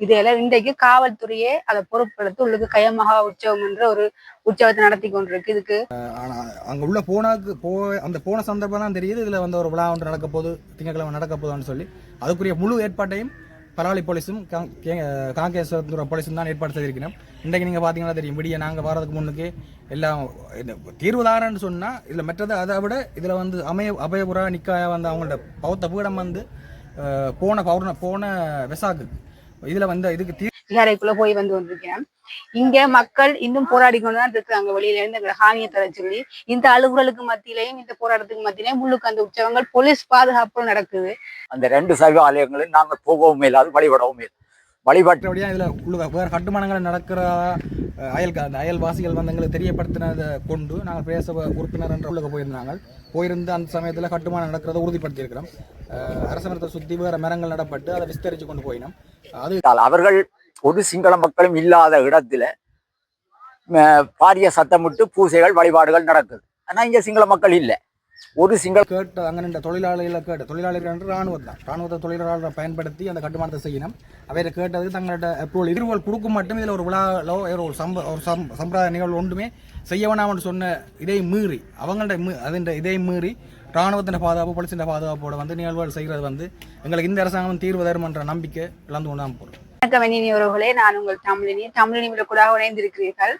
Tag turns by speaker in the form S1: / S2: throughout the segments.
S1: இதையெல்லாம் இன்றைக்கு காவல்துறையே அதை பொறுப்பெடுத்து உள்ளுக்கு கயமகா உற்சவம் என்ற ஒரு உற்சவத்தை நடத்தி கொண்டிருக்கு. இதுக்கு
S2: ஆனா அங்க உள்ள போனாக்கு போ அந்த போன சந்தர்ப்பம் தான் தெரியுது. இதுல வந்து ஒரு விழா ஒன்று நடக்க போது திங்கக்கிழமை நடக்க போகுதுன்னு சொல்லி. அதுக்குரிய முழு ஏற்பாட்டையும் பரவாலி போலீஸும் கா- காங்கேஸ்வரத்துறை போலீஸும் தான் ஏற்பாடு செய்திருக்கிறோம். இன்றைக்கு நீங்கள் பார்த்தீங்கன்னா தெரியும் விடிய நாங்கள் வரதுக்கு முன்னுக்கு எல்லாம் தீர்வுதாரன்னு சொன்னால் இதில் மற்றது அதை விட இதில் வந்து அமய அபயபுரா நிக்காய வந்து அவங்களோட பௌத்த பீடம் வந்து போன பௌர்ண போன விசாக்கு இதுல வந்து இதுக்கு தீ
S1: விகாரைக்குள்ள போய் வந்து கொண்டிருக்கேன் இங்க மக்கள் இன்னும் போராடி கொண்டுதான் இருக்காங்க வெளியில இருந்து எங்களை ஹானியை தர சொல்லி இந்த அலுவலுக்கு மத்தியிலையும் இந்த போராட்டத்துக்கு மத்தியிலையும் முள்ளுக்கு அந்த உற்சவங்கள் போலீஸ் பாதுகாப்பு நடக்குது.
S3: அந்த ரெண்டு சைவ ஆலயங்களில் நாங்கள் போகவும் இல்லாது வழிபடவும் இல்லை வழிபாட்டு
S2: மற்றபடியாக இதில் உள்ள வேறு கட்டுமானங்கள் நடக்கிற அயல் அந்த அயல்வாசிகள் வந்து எங்களுக்கு தெரியப்படுத்தினதை கொண்டு நாங்கள் பிரதேச உறுப்பினர் என்ற உள்ளுக்கு போயிருந்தாங்க. போயிருந்து அந்த சமயத்தில் கட்டுமானம் நடக்கிறத உறுதிப்படுத்தியிருக்கிறோம். அரச மரத்தை சுற்றி வேறு மரங்கள் நடப்பட்டு அதை விஸ்தரித்து கொண்டு போயினோம். அது
S3: அவர்கள் ஒரு சிங்கள மக்களும் இல்லாத இடத்துல பாரிய சத்தமிட்டு பூசைகள் வழிபாடுகள் நடக்குது. ஆனா இங்க சிங்கள மக்கள் இல்லை. ஒரு சிங்கள
S2: கேட்ட அங்கே நின்ற தொழிலாளிகளை கேட்ட தொழிலாளிகள் என்று ராணுவம் தான். ராணுவத்தை தொழிலாளர்களை பயன்படுத்தி அந்த கட்டுமானத்தை செய்யணும். அவரை கேட்டதுக்கு தங்களோட அப்ரூவல் எதிர்வல் கொடுக்க மட்டும் இதில் ஒரு விழாலோ ஒரு சம்ப ஒரு சம் சம்பிரதாய நிகழ்வு ஒன்றுமே செய்ய வேணாம்னு சொன்ன இதை மீறி அவங்கள்ட மீ- அதின் இதை மீறி ராணுவத்தின் பாதுகாப்பு போலீஸின் பாதுகாப்போட வந்து நிகழ்வுகள் செய்கிறது வந்து எங்களுக்கு இந்த அரசாங்கம் தீர்வு தரும் என்ற நம்பிக்கை இழந்து கொண்டு தான் போகிறோம்
S1: வணக்கம் வெண்ணினி உறவுகளே. நான் உங்கள் தமிழினி. தமிழினி கூட இணைந்திருக்கிறீர்கள்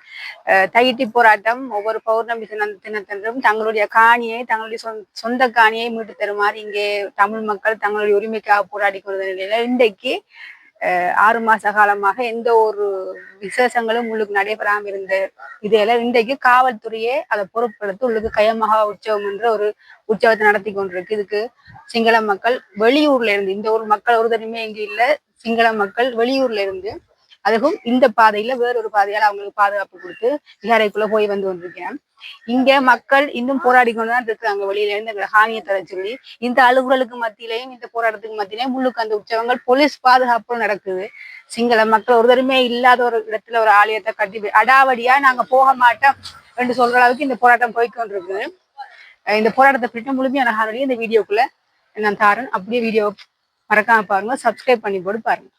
S1: அஹ் தையிட்டி போராட்டம். ஒவ்வொரு பௌர்ணமி தினத்தன்றும் தங்களுடைய காணியை தங்களுடைய சொந்த- சொந்த காணியை மீட்டு தருமாறு இங்கே தமிழ் மக்கள் தங்களுடைய உரிமைக்காக போராடி கொண்ட நிலையில இன்றைக்கு ஆறு மாச காலமாக எந்த ஒரு விசேஷங்களும் உள்ளுக்கு நடைபெறாம இருந்த இதையெல்லாம் இன்றைக்கு காவல்துறையே அதை பொறுப்பெடுத்து உள்ளுக்கு கயமகா உற்சவம் என்ற ஒரு உற்சவத்தை நடத்தி கொண்டிருக்கு. இதுக்கு சிங்கள மக்கள் வெளியூர்ல இருந்து இந்த ஊர் மக்கள் ஒரு தனிமே இங்க இல்ல. சிங்கள மக்கள் வெளியூர்ல இருந்து அதுவும் இந்த பாதையில வேறொரு பாதையால அவங்களுக்கு பாதுகாப்பு கொடுத்து விகாரைக்குள்ள போய் வந்து வந்திருக்கிறேன் இங்க மக்கள் இன்னும் போராடி கொண்டுதான் இருக்காங்க வெளியில இருந்து எங்களை ஹானியை தர சொல்லி இந்த அலுவலுக்கு மத்தியிலையும் இந்த போராட்டத்துக்கு மத்தியிலையும் முள்ளுக்கு அந்த உற்சவங்கள் போலீஸ் பாதுகாப்பும் நடக்குது. சிங்கள மக்கள் ஒரு தருமே இல்லாத ஒரு இடத்துல ஒரு ஆலயத்தை கட்டி அடாவடியா நாங்க போக மாட்டோம் என்று சொல்ற அளவுக்கு இந்த போராட்டம் போய்கொண்டிருக்கு இந்த போராட்டத்தை பற்றி முழுமையான ஹானொலி இந்த வீடியோக்குள்ள நான் தாரன். அப்படியே வீடியோ மறக்காம பாருங்க. சப்ஸ்கிரைப் பண்ணி போட்டு பாருங்க.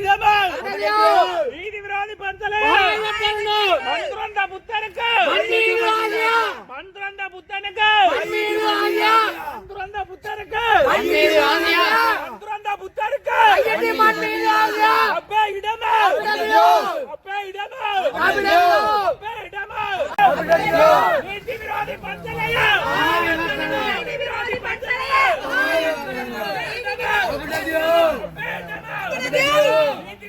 S4: இடமே நீதி விரோதி மந்திரண்ட புத்தனுக்கு. மந்திரண்ட புத்தனுக்கு. புத்தருக்கு. கண் திறந்த புத்தருக்கு அப்பே இடமே. அப்பே இடமே. அப்பே இடமே. நீதி விரோதி பஞ்சலையா? நீதி விரோதி பஞ்சலையா? நீதி விரோதி பஞ்சலையா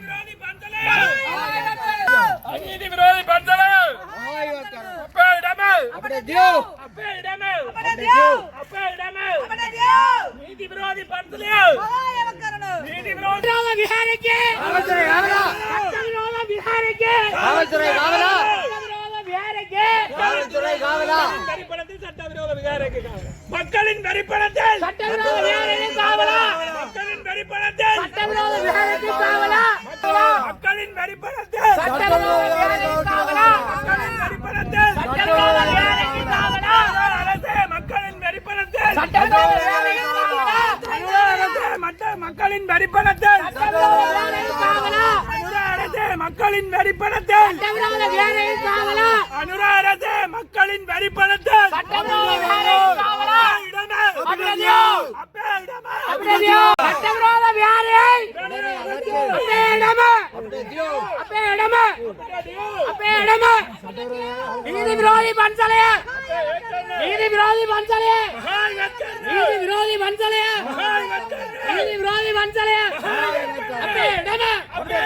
S4: அநீதி விரோதி பஞ்சலையா அப்பே இடமே அப்பே அப்பே நீதி விரோதி நீதி விரோதி. மக்களின் வரிப்பணத்தில் சட்டவிரோத காவலா. மக்களின் வரிப்பணத்தில் சட்டவிரோத காவலா. மக்களின் வரிப்பணத்தில் மக்களின் வரிப்பணத்தில் அரசே மக்களின் வரிப்பணத்தில் மக்களின் வரிப்பணத்தில் அரசே மக்களின் வரிப்பணத்தில் அனுரா அரசே மக்களின் வரிப்பணத்தில் இடமே. சட்டவிரோத விகாரை அப்பே இடமே. அப்பே இடமே. அப்பே இடமே. நீதி விரோதி பன்சலைய. நீதி விரோதி பன்சலைய. நீதி விரோதி பன்சலைய. நீதி விரோதி பன்சலைய. அப்பே இடமே. அப்பே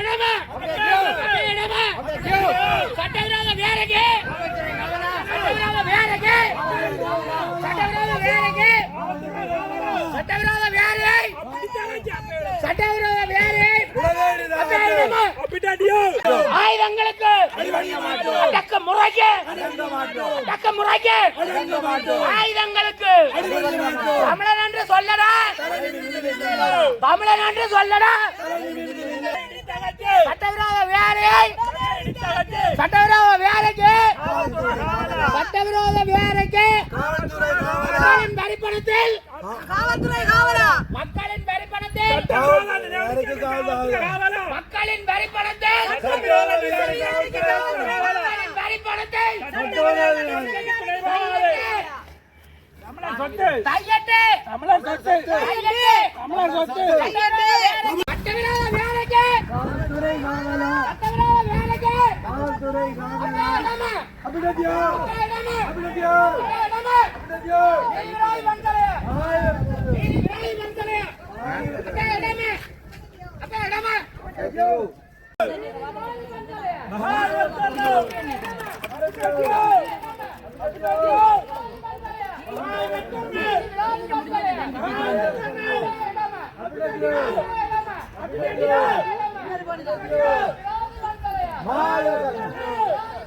S4: இடமே. அப்பே இடமே. சட்டவிரோத வேலைக்கு சட்டவிரோத வேலைக்கு! சட்டவிரோத வேலைக்கு! சட்டவிரோத வேலை சட்டவிரோத ஆயுதங்களுக்கு! அடக்க முறைக்கு! அடக்க முறைக்கு! ஆயுதங்களுக்கு! தமிழன் என்று சொல்லடா! தமிழன் என்று சொல்லடா! சட்டவிரோத வேலையை! சட்டவிரோத வேலைக்கு சட்டவிரோத வேலைக்கு மக்களின் வரிப்பணத்தில் மக்களின் வரிப்பணத்தில் மக்களின் வரிப்பணத்தில் மக்களின் வரிப்பணத்தில் கையெட்டு கையெட்டு சட்டவிரோத வேலைக்கு சட்டவிரோத வேலைக்கு இடமே. அப்பே இடமே. அப்பே இடமே. நீதிவிரோதி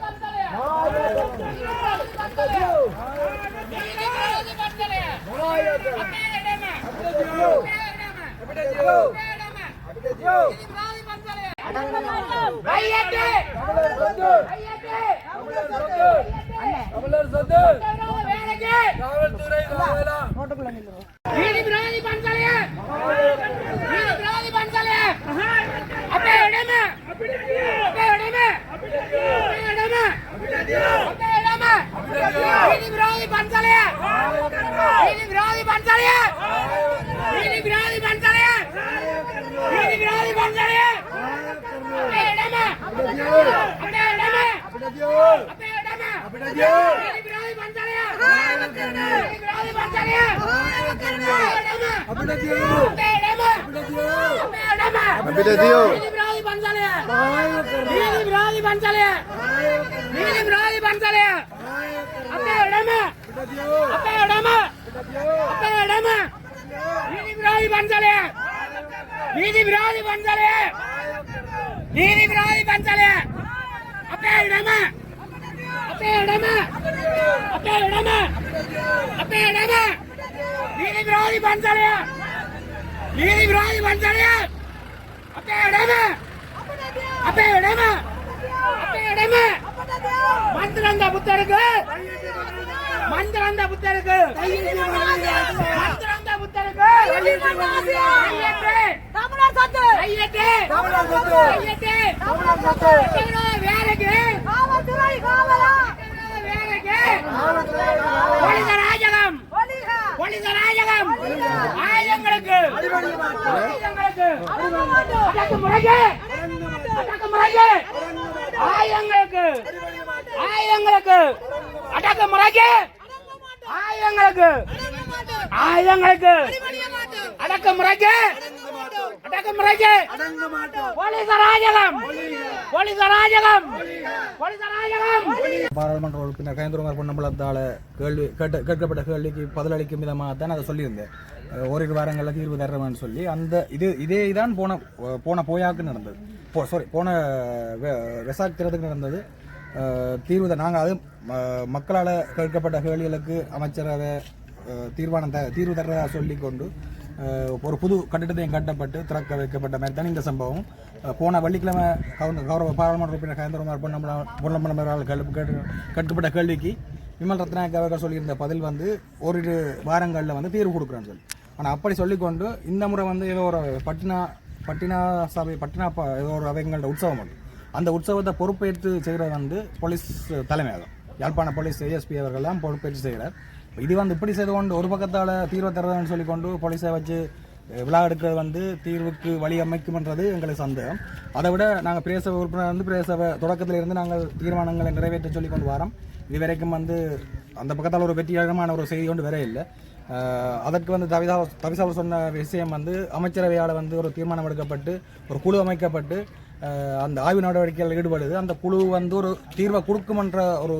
S4: பண்பலையா. நீதிவிரோதி பண்பலையா. அப்பே இடமே. அப்பே இடமே. கையெட்டு. கையெட்டு. சட்டவிரோத வேலைக்கு. நீதி விரோதி பண்பலையா நீதி விரோதி பண்பலையா அப்பே இடமே அப்பே இடமே அப்பே இடமே அப்பே இடமே நீதி விரோதி பண்பலையா நீதி விரோதி பண்பலையா நீதி விரோதி பண்பலையா நீதி விரோதி பண்பலையா அப்பே இடமே அப்பே இடமே! அப்பே இடமே! நீதி விரோதி பண்பலையா நீதி விரோதி பண்பலையா நீதி விரோதி நீதி விரோதி பஞ்சலே நீதி விரோதி பஞ்சலே நீதி விரோதி பஞ்சலே அப்பே இடமே அப்பே இடமே அப்பே இடமே அப்பே இடமே நீதி விரோதி பஞ்சலே நீதி விரோதி பஞ்சலே அப்பே இடமே அப்பே இடமே மந்திரந்த புத்தருக்கு மந்திரந்த புத்தருக்கு. மந்திரந்த புத்தருக்கு.
S5: தமிழர் சொத்து தமிழர் சொத்து தமிழர் சொத்து
S4: வேலைக்கு.
S5: காவல்துறை காவலா
S4: ராஜகம். போலீஸ் ராஜகம். ஆயுதங்களுக்கு. ஆயங்களுக்கு. ஆயங்களுக்கு. அடக்க முறைக்கு. ஆயங்களுக்கு. ஆயுதங்களுக்கு அடக்க முறைக்கு. அடக்க முறைக்கு. போலீசராஜகம் போலீசராஜகம் போலீசராஜகம்
S2: பாராளுமன்ற உறுப்பினர் கயந்திரகுமார் பொன்னம்பலத்தால் கேள்வி கேட்ட கேட்கப்பட்ட கேள்விக்கு பதிலளிக்கும் விதமாக தான் அதை சொல்லியிருந்தேன். ஓரிரு வாரங்களில் தீர்வு தர்றேன்னு சொல்லி அந்த இது இதே தான் போன போன போயாக்கு நடந்தது. போ சாரி போன வெசாக் திறத்துக்கு நடந்தது. தீர்வு நாங்கள் அது மக்களால் கேட்கப்பட்ட கேள்விகளுக்கு அமைச்சரவை அஹ் தீர்மானம் த தீர்வு தர்றதா சொல்லி கொண்டு ஒரு புது கட்டிடத்தையும் கட்டப்பட்டு திறக்க வைக்கப்பட்ட மாதிரி தான் இந்த சம்பவம். போன வெள்ளிக்கிழமை கவுந்த கௌரவ பாராளுமன்ற உறுப்பினர் கயந்திரமார் பொன்னம்பலம் பொன்னம்பலம் அவர்கள் கேள்வி கேட்டு கேட்கப்பட்ட கேள்விக்கு விமல் ரத்னாயக் அவர்கள் சொல்லியிருந்த பதில் வந்து ஓரிரு வாரங்களில் வந்து தீர்வு கொடுக்குறேன்னு சொல்லி. ஆனால் அப்படி சொல்லிக்கொண்டு இந்த முறை வந்து ஏதோ ஒரு பட்டினா பட்டினா சபை பட்டினா ப- ஏதோ ஒரு அவைங்களோட உற்சவம் உண்டு. அந்த உற்சவத்தை பொறுப்பேற்று செய்கிறது வந்து போலீஸ் தலைமையாகும். யாழ்ப்பாண போலீஸ் ஏஎஸ்பி அவர்கள்லாம் பொறுப்பேற்று செய்கிறார் இது வந்து இப்படி செய்து கொண்டு ஒரு பக்கத்தால் தீர்வை தர்றதுன்னு சொல்லிக்கொண்டு போலீஸை வச்சு விழா எடுக்கிறது வந்து தீர்வுக்கு வழி அமைக்கும்ன்றது எங்களுக்கு சந்தேகம். அதை விட நாங்கள் பிரேசபை உறுப்பினர் வந்து பிரேசபை தொடக்கத்திலிருந்து நாங்கள் தீர்மானங்களை நிறைவேற்ற சொல்லி கொண்டு வரோம். இது வரைக்கும் வந்து அந்த பக்கத்தால் ஒரு வெற்றிகரமான ஒரு செய்தி கொண்டு வர இல்லை. அதற்கு வந்து தவிசா தவிசாவில் சொன்ன விஷயம் வந்து அமைச்சரவையால் வந்து ஒரு தீர்மானம் எடுக்கப்பட்டு ஒரு குழு அமைக்கப்பட்டு அந்த ஆய்வு நடவடிக்கையில் ஈடுபடுது. அந்த குழு வந்து ஒரு தீர்வை கொடுக்குமன்ற ஒரு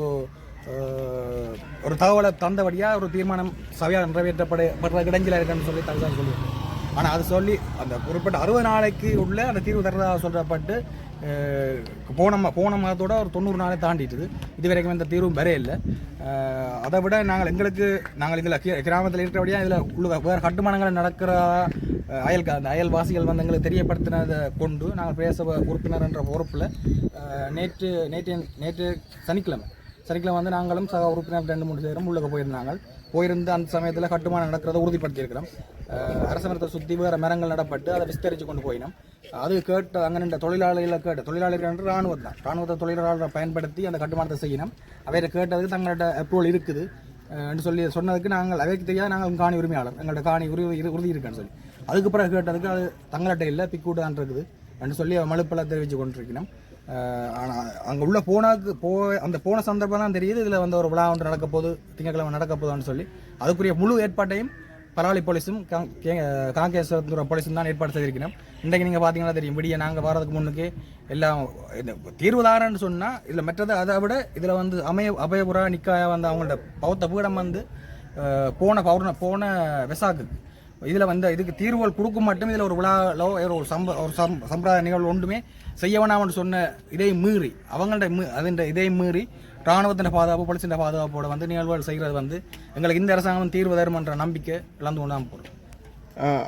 S2: ஒரு தகவலை தந்தபடியாக ஒரு தீர்மானம் சபையால் நிறைவேற்றப்பட படுற இடைஞ்சலாக இருக்குன்னு சொல்லி தவிதா சொல்லுவாங்க ஆனால் அது சொல்லி அந்த குறிப்பிட்ட அறுபது நாளைக்கு உள்ள அந்த தீர்வு தர்றதாக சொல்லப்பட்டு போன போன மாதத்தோட ஒரு தொண்ணூறு நாளே தாண்டிட்டுது. இது வரைக்கும் எந்த தீர்வும் வரே இல்லை. அதை விட நாங்கள் எங்களுக்கு நாங்கள் இதில் கிராமத்தில் இருக்கிறபடியாக இதில் உள்ள வேறு கட்டுமானங்கள் நடக்கிற அயல் அந்த அயல்வாசிகள் வந்து எங்களுக்கு தெரியப்படுத்தினதை கொண்டு நாங்கள் பிரேச உறுப்பினர் என்ற பொறுப்பில் நேற்று நேற்று நேற்று சனிக்கிழமை சனிக்கிழமை வந்து நாங்களும் சக உறுப்பினர் ரெண்டு மூணு பேரும் உள்ளே போயிருந்தாங்க. போயிருந்து அந்த சமயத்தில் கட்டுமானம் நடக்கிறத உறுதிப்படுத்தியிருக்கிறோம். அரச மரத்தை சுற்றி வேறு மரங்கள் நடப்பட்டு அதை விஸ்தரித்து கொண்டு போயினோம். அது கேட்டு அங்கே நின்ற தொழிலாளிகளை கேட்டு தொழிலாளிகள் என்று ராணுவம் தான். ராணுவத்தை தொழிலாளர்களை பயன்படுத்தி அந்த கட்டுமானத்தை செய்யணும். அவரை கேட்டதுக்கு தங்களோட அப்ரூவல் இருக்குது. என்று சொல்லி சொன்னதுக்கு நாங்கள் அவைக்கு தெரியாத நாங்கள் காணி உரிமையாளர். எங்களோட காணி உரிமை உறுதி இருக்குன்னு சொல்லி. அதுக்கு பிறகு கேட்டதுக்கு அது தங்கள்கிட்ட இல்லை பிக்கூட்டு தான் இருக்குது. என்று சொல்லி மலுப்பெல்லாம் தெரிவித்து கொண்டிருக்கணும் ஆனால் அங்கே உள்ள போனாக்கு போ அந்த போன சந்தர்ப்பம் தான் தெரியுது. இதில் வந்து ஒரு விழா ஒன்று நடக்க போகுது. திங்கக்கிழமை நடக்க போதான்னு சொல்லி. அதுக்குரிய முழு ஏற்பாட்டையும் பரவாலி போலீஸும் காங்கேஸ்வரத்துறை போலீஸும் தான் ஏற்பாடு செய்திருக்கிறோம். இன்றைக்கு நீங்கள் பார்த்தீங்கன்னா தெரியும் விடிய நாங்கள் வரதுக்கு முன்னுக்கு எல்லாம் தீர்வுதாரன்னு சொன்னால் இதில் மற்றது அதை விட இதில் வந்து அமய அபயபுரா நிக்காயா வந்து அவங்களோட பௌத்த பீடம் வந்து போன பௌர்ண போன விசாக்கு இதில் வந்து இதுக்கு தீர்வுகள் கொடுக்க மட்டும் இதில் ஒரு விழாலோ ஒரு சம்ப ஒரு சம் சம்பிரதாய நிகழ்வு ஒன்றுமே செய்ய வேணாம்னு சொன்ன இதை மீறி அவங்கள்ட்ட மீ அதின் இதை மீறி இராணுவத்தின் பாதுகாப்பு போலீஸின் பாதுகாப்போட வந்து நிகழ்வுகள் செய்கிறது வந்து எங்களுக்கு இந்த அரசாங்கம் தீர்வு தருமன்ற நம்பிக்கை இழந்து கொண்டாம போகிறோம்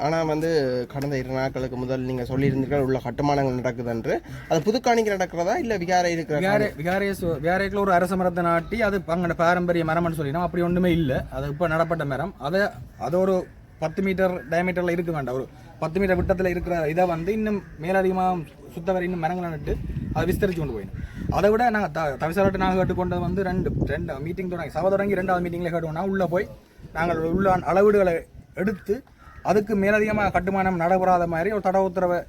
S6: ஆனால் வந்து கடந்த இரு நாட்களுக்கு முதல் நீங்கள் சொல்லியிருந்தீர்கள் உள்ள கட்டுமானங்கள் நடக்குதுன்று. அது புதுக்காணிக்கு நடக்கிறதா இல்லை விகாரை இருக்கிற
S2: விகாரே விகாரேஸ் விகாரேக்கில் ஒரு அரச மரத்தை நாட்டி அது அங்கே பாரம்பரிய மரம்னு சொல்லினோம். அப்படி ஒன்றுமே இல்லை. அது இப்போ நடப்பட்ட மரம். அதை அது ஒரு பத்து மீட்டர் டயமீட்டரில் இருக்க வேண்டாம். ஒரு பத்து மீட்டர் விட்டத்தில் இருக்கிற இதை வந்து இன்னும் மேலதிகமாக சுத்தவரை இன்னும் மரங்களை நட்டு அதை விஸ்தரிச்சு கொண்டு போயிடும் அதை விட நாங்கள் த தவிசாலட்டு நாங்கள் கேட்டுக்கொண்டது வந்து ரெண்டு ரெண்டு மீட்டிங் தொடங்கி சபை தொடங்கி ரெண்டாவது மீட்டிங்கில் கேட்டுக்கோனா உள்ளே போய் நாங்கள் உள்ள அளவீடுகளை எடுத்து அதுக்கு மேலதிகமாக கட்டுமானம் நடைபெறாத மாதிரி ஒரு தட உத்தரவை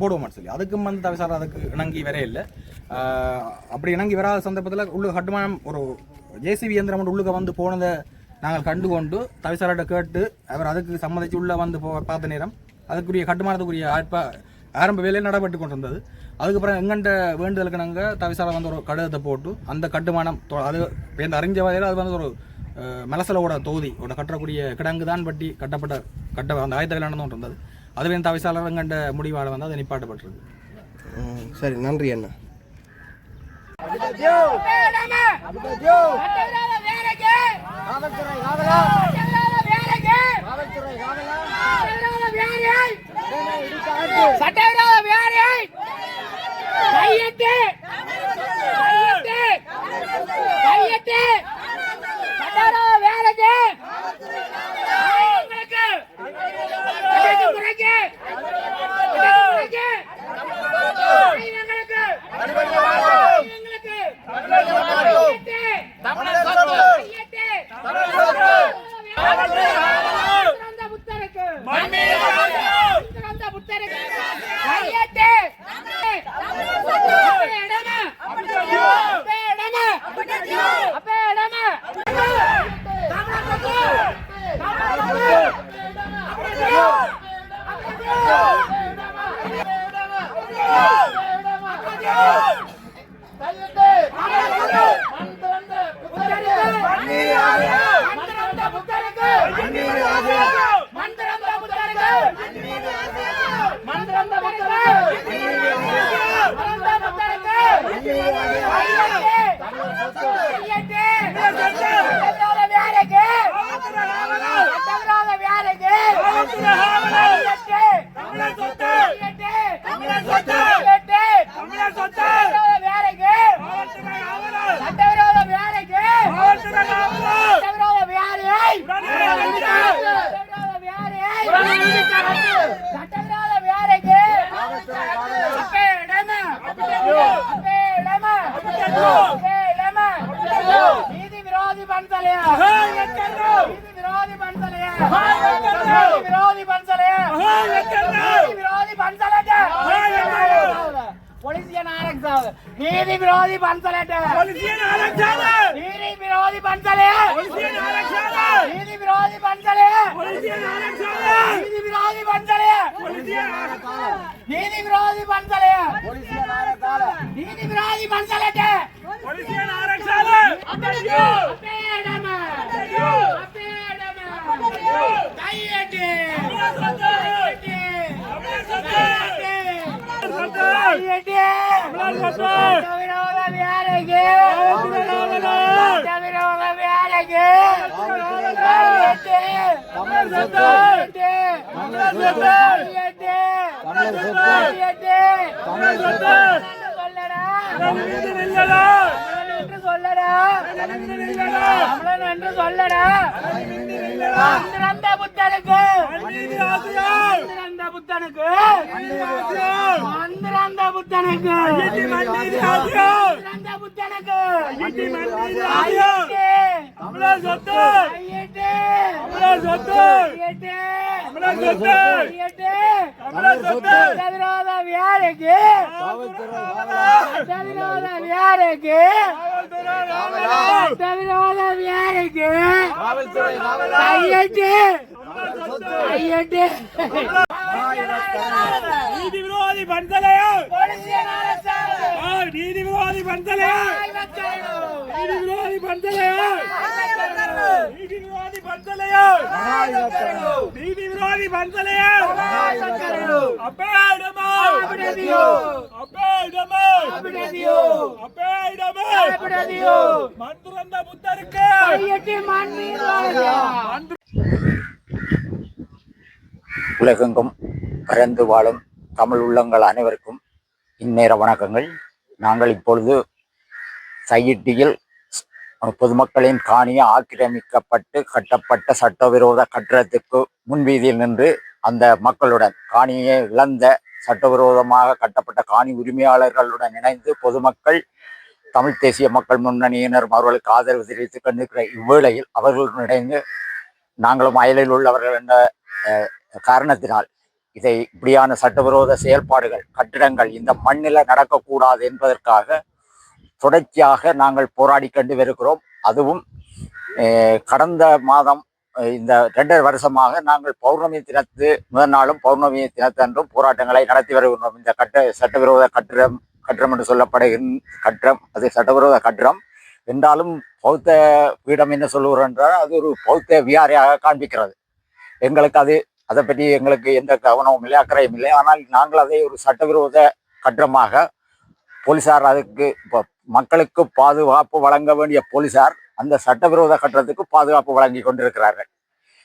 S2: போடுவோம்னு சொல்லி. அதுக்கும் வந்து தவிசாரம் அதுக்கு இணங்கி வரே இல்லை. அப்படி இணங்கி வராத சந்தர்ப்பத்தில் உள்ள கட்டுமானம் ஒரு ஜேசிபி இயந்திரம் ஒன்று உள்ளுக்க வந்து போனதை நாங்கள் கண்டுகொண்டு தவிசாரிட்ட கேட்டு அவர் அதுக்கு சம்மதிச்சு உள்ளே வந்து போ பார்த்த நேரம் அதுக்குரிய கட்டுமானத்துக்குரிய ஆற்ப ஆரம்ப வேலையில் நடைபெற்று கொண்டிருந்தது. அதுக்கப்புறம் எங்கண்ட வேண்டுதலுக்கு நாங்கள் தவிசாரம் வந்து ஒரு கடிதத்தை போட்டு அந்த கட்டுமானம் அது இந்த அறிஞ்ச வகையில் அது வந்து ஒரு மலசலோட தொகுதி ஒரு கட்டக்கூடிய கிடங்கு தான் பட்டி கட்டப்பட்ட கட்ட அந்த ஆயத்த நடந்து இருந்தது அதுவே தவிசாளர் எங்கண்ட முடிவால் வந்து அது நிப்பாட்டப்பட்டிருக்கு
S6: சரி நன்றி அண்ணா.
S4: பண்சலையா நீதி விரோதி பண்சலையா நீதி விரோதி பண்சலையா நீதி விரோதி பண்சலையா நீதி விரோதி பண்சலையா நீதி விரோதி பண்சலையா அப்பேடமா. அப்பேடமா. கையெட்டு. கையெட்டு கையெட்டு சட்டவிரோத வேலைக்கு சட்டவிரோத வேலைக்கு கையெட்டு கையெட்டு கையெட்டு கையெட்டு சொல்லடா என்று சொல்லடா. தமிழன் என்று சொல்லடா புத்தனுக்கு. வந்திருந்த புத்தனுக்கு. வந்திருந்த புத்தனுக்கு. வந்திருந்த புத்தனுக்கு கையிட்டு கையிட்டு கையிட்டு கையெட்டு
S7: நீதி விரோதி பந்தலையா நீதி விரோதி பந்தலையா நீதி விரோதி பந்தலையா நீதி விரோதி பந்தலையா நீதி விரோதி பந்தலையா அப்பே இடமா அப்பே இடமா அப்பே இடமா மந்திரந்த புத்தருக்கு.
S4: வாழ்க.
S3: உலகெங்கும் பறந்து வாழும் தமிழ் உள்ளங்கள் அனைவருக்கும் இந்நேர வணக்கங்கள். நாங்கள் இப்பொழுது சையிட்டியில் பொதுமக்களின் காணியை ஆக்கிரமிக்கப்பட்டு கட்டப்பட்ட சட்டவிரோத கட்டிடத்துக்கு முன்வீதியில் நின்று அந்த மக்களுடன் காணியை இழந்த சட்டவிரோதமாக கட்டப்பட்ட காணி உரிமையாளர்களுடன் இணைந்து பொதுமக்கள் தமிழ் தேசிய மக்கள் முன்னணியினர் அவர்களுக்கு ஆதரவு தெரிவித்துக் கொண்டிருக்கிற இவ்வேளையில் அவர்களுடன் இணைந்து நாங்களும் அயலில் உள்ளவர்கள் என்ற அஹ், காரணத்தினால் இதை இப்படியான சட்டவிரோத செயல்பாடுகள் கட்டிடங்கள் இந்த மண்ணில் நடக்கக்கூடாது என்பதற்காக தொடர்ச்சியாக நாங்கள் போராடி கொண்டு வருகிறோம். அதுவும் கடந்த மாதம் இந்த ரெண்டரை வருஷமாக நாங்கள் பௌர்ணமி தினத்து முதல் நாளும் பௌர்ணமி தினத்தன்றும் போராட்டங்களை நடத்தி வருகின்றோம். இந்த கட்ட சட்டவிரோத கட்டிடம் கட்டிடம் என்று சொல்லப்படுகிற கட்டிடம் அது சட்டவிரோத கட்டிடம். என்றாலும் பௌத்த பீடம் என்ன சொல்லுகிறோம் என்றால் அது ஒரு பௌத்த வியாரையாக காண்பிக்கிறது. எங்களுக்கு அது அதை பற்றி எங்களுக்கு எந்த கவனமும் இல்லை அக்கறையும் இல்லை. ஆனால் நாங்கள் அதை ஒரு சட்டவிரோத கட்டமாக போலீசார் அதுக்கு இப்போ மக்களுக்கு பாதுகாப்பு வழங்க வேண்டிய போலீசார் அந்த சட்டவிரோத கட்டடத்துக்கு பாதுகாப்பு வழங்கி கொண்டிருக்கிறார்கள்.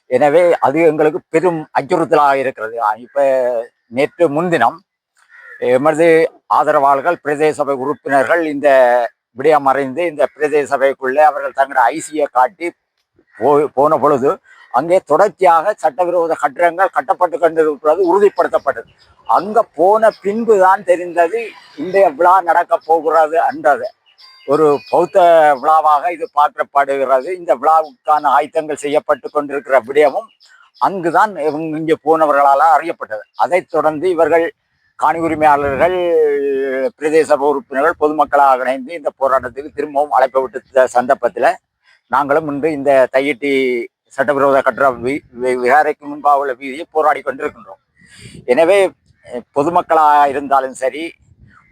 S3: எனவே அது எங்களுக்கு பெரும் அச்சுறுத்தலாக இருக்கிறது. இப்போ நேற்று முன்தினம் எமது ஆதரவாளர்கள் பிரதேச சபை உறுப்பினர்கள் இந்த விடயம் அறிந்து இந்த பிரதேச சபைக்குள்ளே அவர்கள் தங்கள் ஐசியை காட்டி போ போன பொழுது அங்கே தொடர்ச்சியாக சட்டவிரோத கட்டிடங்கள் கட்டப்பட்டு கொண்டிருக்கிறது உறுதிப்படுத்தப்பட்டது. அங்க போன பின்பு தான் தெரிந்தது இன்றைய விழா நடக்க போகிறது என்றது. ஒரு பௌத்த விழாவாக இது பார்க்கப்படுகிறது. இந்த விழாவுக்கான ஆயத்தங்கள் செய்யப்பட்டு கொண்டிருக்கிற விடயமும் அங்குதான் இவங்க இங்கே போனவர்களால் அறியப்பட்டது. அதைத் தொடர்ந்து இவர்கள் காணி உரிமையாளர்கள் பிரதேச உறுப்பினர்கள் பொதுமக்களாக இணைந்து இந்த போராட்டத்துக்கு திரும்பவும் அழைப்பு விட்டு சந்தர்ப்பத்தில் நாங்களும் இன்று இந்த தையிட்டி சட்டவிரோத கட்டுற வி- விகாரைக்கு முன்பாக உள்ள வீதியை போராடி கொண்டிருக்கின்றோம். எனவே பொதுமக்களாக இருந்தாலும் சரி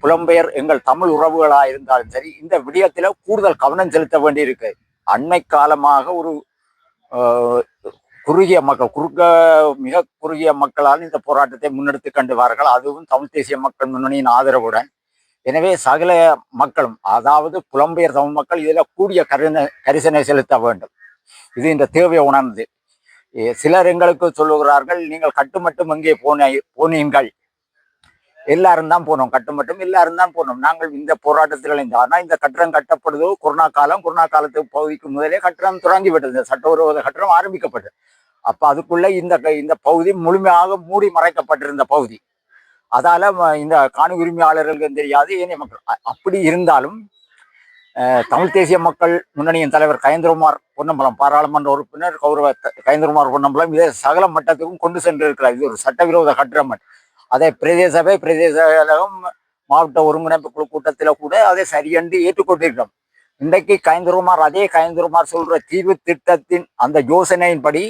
S3: புலம்பெயர் எங்கள் தமிழ் உறவுகளாக இருந்தாலும் சரி இந்த விடயத்தில் கூடுதல் கவனம் செலுத்த வேண்டியிருக்கு. அண்மை காலமாக ஒரு குறுகிய மக்கள் குறுக்க மிக குறுகிய மக்களால் இந்த போராட்டத்தை முன்னெடுத்து கண்டுவார்கள். அதுவும் தமிழ் தேசிய மக்கள் முன்னணியின் ஆதரவுடன். எனவே சகல மக்களும் அதாவது புலம்பெயர் தமிழ் மக்கள் இதில் கூடிய கரிசனை செலுத்த வேண்டும். இது இந்த தேவையை உணர்ந்து சிலர் எங்களுக்கு சொல்லுகிறார்கள் நீங்கள் கட்டுமட்டும் எங்கே போன போனீங்கள்? எல்லாரும் தான் போனோம் கட்டுமட்டும் எல்லாரும் தான் போனோம். நாங்கள் இந்த போராட்டத்தில் இணைந்தோம் ஆனால் இந்த கட்டடம் கட்டப்படுதோ கொரோனா காலம் கொரோனா காலத்துக்கு பகுதிக்கு முதலே கட்டடம் தொடங்கிவிட்டது இந்த சட்டவிரோத கட்டடம் ஆரம்பிக்கப்பட்டது. அப்போ அதுக்குள்ளே இந்த இந்த பகுதி முழுமையாக மூடி மறைக்கப்பட்டிருந்த பகுதி. அதால இந்த காணி உரிமையாளர்களுக்கு தெரியாது ஏனைய மக்கள். அப்படி இருந்தாலும் தமிழ் தேசிய மக்கள் முன்னணியின் தலைவர் கயந்திரகுமார் பொன்னம்பலம் பாராளுமன்ற உறுப்பினர் கௌரவ கயந்திரகுமார் பொன்னம்பலம் இதை சகல மட்டத்துக்கும் கொண்டு சென்றிருக்கிறார். இது ஒரு சட்டவிரோத கட்டிடம் அதை பிரதேச சபை பிரதேச மாவட்ட ஒருங்கிணைப்பு குழு கூட்டத்தில் கூட அதை சரியென்று ஏற்றுக்கொண்டிருக்கிறோம். இன்றைக்கு கயந்திரகுமார் அதே கயந்திரகுமார் சொல்ற தீர்வு திட்டத்தின் அந்த யோசனையின்படி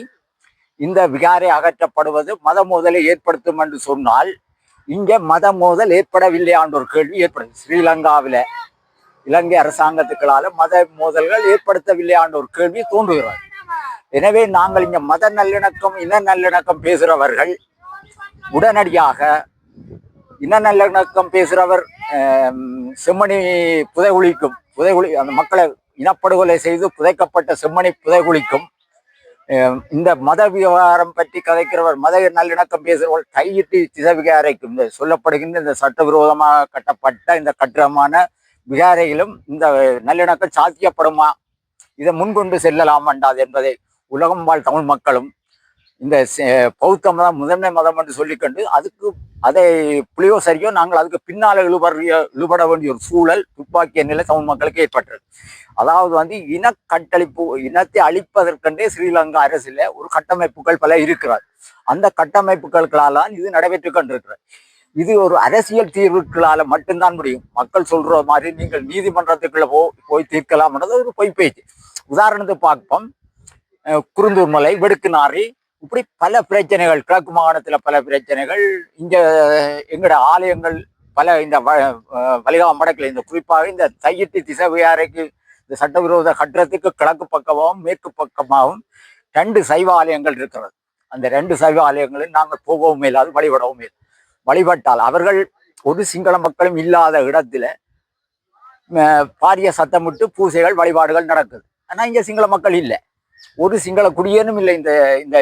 S3: இந்த விகாரை அகற்றப்படுவது மத மோதலை ஏற்படுத்தும் என்று சொன்னால் இங்கே மத மோதல் ஏற்படவில்லையான்ற ஒரு கேள்வி ஏற்படுது. ஸ்ரீலங்காவில் இலங்கை அரசாங்கத்துக்களால மத மோதல்கள் ஏற்படுத்தவில்லையான்ற ஒரு கேள்வி தோன்றுகிறது. எனவே நாங்கள் இங்க மத நல்லிணக்கம் இன நல்லிணக்கம் பேசுறவர்கள் உடனடியாக இன நல்லிணக்கம் பேசுறவர் செம்மணி புதைகுழிக்கும் புதைகுழி அந்த மக்களை இனப்படுகொலை செய்து புதைக்கப்பட்ட செம்மணி புதைகுழிக்கும் இந்த மத விவகாரம் பற்றி கதைக்கிறவர் மத நல்லிணக்கம் பேசுகிறவர் கையிட்டு திசவிகாரைக்கும் இந்த சொல்லப்படுகின்ற இந்த சட்டவிரோதமாக கட்டப்பட்ட இந்த கட்டிடமான விகாரையிலும் இந்த நல்லிணக்கம் சாத்தியப்படுமா? இதை முன்கொண்டு செல்லலாமண்டாது என்பதை உலகம் வாழ் தமிழ் மக்களும் இந்த பௌத்த மதம் முதன்மை மதம் என்று சொல்லிக்கொண்டு அதுக்கு அதை புளியோ சரியோ நாங்கள் அதுக்கு பின்னால் இழுபறிய இழுபட வேண்டிய ஒரு சூழல் துப்பாக்கிய நிலை தமிழ் மக்களுக்கு ஏற்பட்டது. அதாவது வந்து இன கட்டளிப்பு இனத்தை அழிப்பதற்கென்றே ஸ்ரீலங்கா அரசில் ஒரு கட்டமைப்புகள் பல இருக்கிறார். அந்த கட்டமைப்புகளுக்களால் தான் இது நடைபெற்று கொண்டிருக்கிறது. இது ஒரு அரசியல் தீர்வுகளால மட்டும்தான் முடியும். மக்கள் சொல்ற மாதிரி நீங்கள் நீதிமன்றத்துக்குள்ள போ போய் தீர்க்கலாம்ன்றது ஒரு பொய் பேச்சு உதாரணத்துக்கு பார்ப்போம். குருந்தூர் மலை வெடுக்குநாரி இப்படி பல பிரச்சனைகள் கிழக்கு மாகாணத்துல பல பிரச்சனைகள் இங்க எங்கட ஆலயங்கள் பல இந்த வ- அஹ் மடக்கில் இந்த குறிப்பாக இந்த தையிட்டு திசைவியாரைக்கு இந்த சட்டவிரோத கட்டுறத்துக்கு கிழக்கு பக்கமாகவும் மேற்கு பக்கமாகவும் ரெண்டு சைவ ஆலயங்கள் இருக்கிறது. அந்த ரெண்டு சைவ ஆலயங்களில் நாங்கள் போகவும் இல்லாது வழிபடவும் இல்லை வழிபட்டால் அவர்கள் ஒரு சிங்கள மக்களும் இல்லாத இடத்துல பாரிய சத்தமிட்டு பூசைகள் வழிபாடுகள் நடக்குது. ஆனால் இங்கே சிங்கள மக்கள் இல்லை. ஒரு சிங்கள குடியேனும் இல்லை இந்த இந்த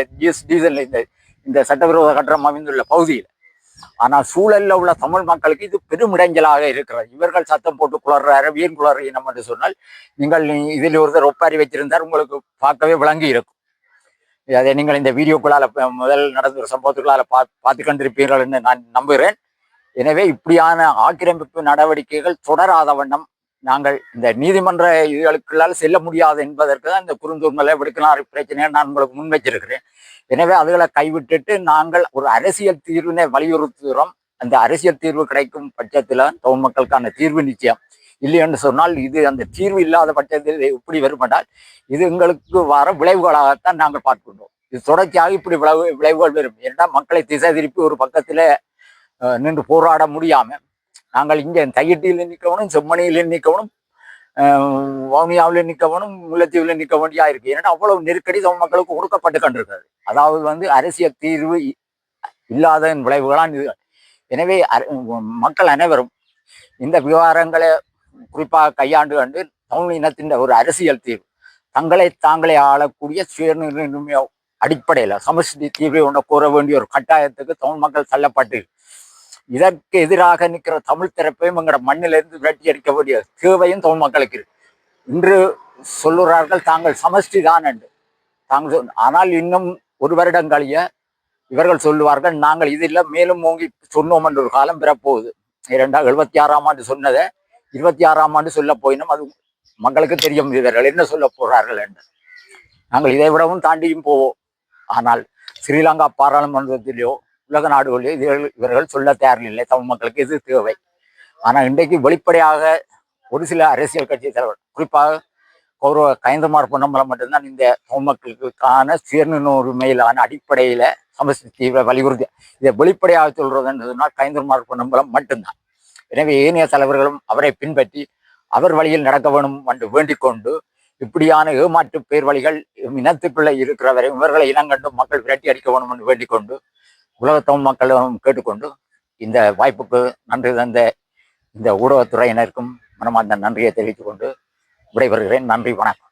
S3: டீசல் இந்த இந்த சட்டவிரோத கட்டணம் அமைந்துள்ள பகுதியில். ஆனால் சூழலில் உள்ள தமிழ் மக்களுக்கு இது பெரும் இடைஞ்சலாக இருக்கிறது. இவர்கள் சத்தம் போட்டு குளர்றாரு வீண் குளர் இனம் என்று சொன்னால் நீங்கள் இதில் ஒருத்தர் ஒப்பாரி வச்சிருந்தார் உங்களுக்கு பார்க்கவே விளங்கி இருக்கும் அதை நீங்கள் இந்த வீடியோக்குள்ளால் முதல் நடந்த ஒரு சம்பவத்துக்குள்ளால பா பார்த்து கண்டிருப்பீர்கள் என்று நான் நம்புகிறேன். எனவே இப்படியான ஆக்கிரமிப்பு நடவடிக்கைகள் தொடராத வண்ணம் நாங்கள் இந்த நீதிமன்ற இதுகளுக்குள்ளால் செல்ல முடியாது என்பதற்கு தான் இந்த குறுந்தூர் மலை விடுக்கினார் பிரச்சனையை நான் உங்களுக்கு முன்வைச்சிருக்கிறேன் எனவே அதுகளை கைவிட்டுட்டு நாங்கள் ஒரு அரசியல் தீர்வினை வலியுறுத்துகிறோம். அந்த அரசியல் தீர்வு கிடைக்கும் பட்சத்தில் தமிழ் மக்களுக்கான தீர்வு நிச்சயம். இல்லை என்று சொன்னால் இது அந்த தீர்வு இல்லாத பட்சத்தில் இப்படி எப்படி வருமென்றால் இது எங்களுக்கு வர விளைவுகளாகத்தான் நாங்கள் பார்க்கின்றோம். இது தொடர்ச்சியாக இப்படி விளைவு விளைவுகள் வரும். ஏன்னா மக்களை திசை திருப்பி ஒரு பக்கத்தில் நின்று போராட முடியாமல் நாங்கள் இங்கே தையட்டியில் நிற்கவனும் செம்மணியில் நிற்கவனும் வவுனியாவில் நிற்கவனும் முல்லைத்தீவில் நிற்க வேண்டியா இருக்கு. ஏன்னா அவ்வளவு நெருக்கடி தமிழ் மக்களுக்கு கொடுக்கப்பட்டு கண்டிருக்கிறது. அதாவது வந்து அரசியல் தீர்வு இல்லாத விளைவுகளான் இது. எனவே மக்கள் அனைவரும் இந்த விவகாரங்களை குறிப்பாக கையாண்டு கண்டு தமிழ் இனத்தின் ஒரு அரசியல் தீர்வு. தங்களை தாங்களே ஆளக்கூடிய சுயநிர்ணய அடிப்படையில் சமஷ்டி தீர்வை ஒன்று கூற வேண்டிய ஒரு கட்டாயத்துக்கு தமிழ் மக்கள் தள்ளப்பட்டு இதற்கு எதிராக நிற்கிற தமிழ் திறப்பையும் எங்களோட மண்ணிலிருந்து விரட்டி அடிக்க வேண்டிய தேவையும் தமிழ் மக்களுக்கு இருக்கு. இன்று சொல்லுகிறார்கள் தாங்கள் சமஷ்டி தான் என்று. தாங்கள் ஆனால் இன்னும் ஒரு வருடம் கழிய இவர்கள் சொல்லுவார்கள் நாங்கள் இதில் மேலும் ஓங்கி சொன்னோம் என்ற ஒரு காலம் பெறப்போகுது. இரண்டாம் எழுபத்தி ஆறாம் ஆண்டு சொன்னதை இருபத்தி ஆறாம் ஆண்டு சொல்ல போயினும் அது மக்களுக்கு தெரியும் இவர்கள் என்ன சொல்ல போறார்கள் என்று. நாங்கள் இதை விடவும் தாண்டியும் போவோம். ஆனால் ஸ்ரீலங்கா பாராளுமன்றத்திலேயோ உலக நாடுகளிலோ இவர்கள் இவர்கள் சொல்ல தயாரில்லை. தமிழ் மக்களுக்கு இது தேவை. ஆனால் இன்றைக்கு வெளிப்படையாக ஒரு சில அரசியல் கட்சி தலைவர் குறிப்பாக கௌரவ கயந்தமார் பொன்னம்பலம் மட்டும்தான் இந்த தமிழ் மக்களுக்கான சுயநிர்ணய அடிப்படையில சமஸ்கிருதியை வலியுறுத்தி இதை வெளிப்படையாக சொல்றதுன்றதுனா கயந்தமார் பொன்னம்பலம் மட்டும்தான். எனவே ஏனைய தலைவர்களும் அவரை பின்பற்றி அவர் வழியில் நடக்க வேணும் என்று வேண்டிக் கொண்டு இப்படியான ஏமாற்று பேர் வழிகள் இனத்துக்குள்ளே இருக்கிறவரை இவர்களை இனங்கண்டு மக்கள் விரட்டி அடிக்க வேணும் என்று வேண்டிக் கொண்டு உலகத்தமிழ் மக்களும் கேட்டுக்கொண்டு இந்த வாய்ப்புக்கு நன்றி தந்த இந்த ஊடகத்துறையினருக்கும் மனமார்ந்த நன்றியை தெரிவித்துக் கொண்டு விடைபெறுகிறேன். நன்றி வணக்கம்.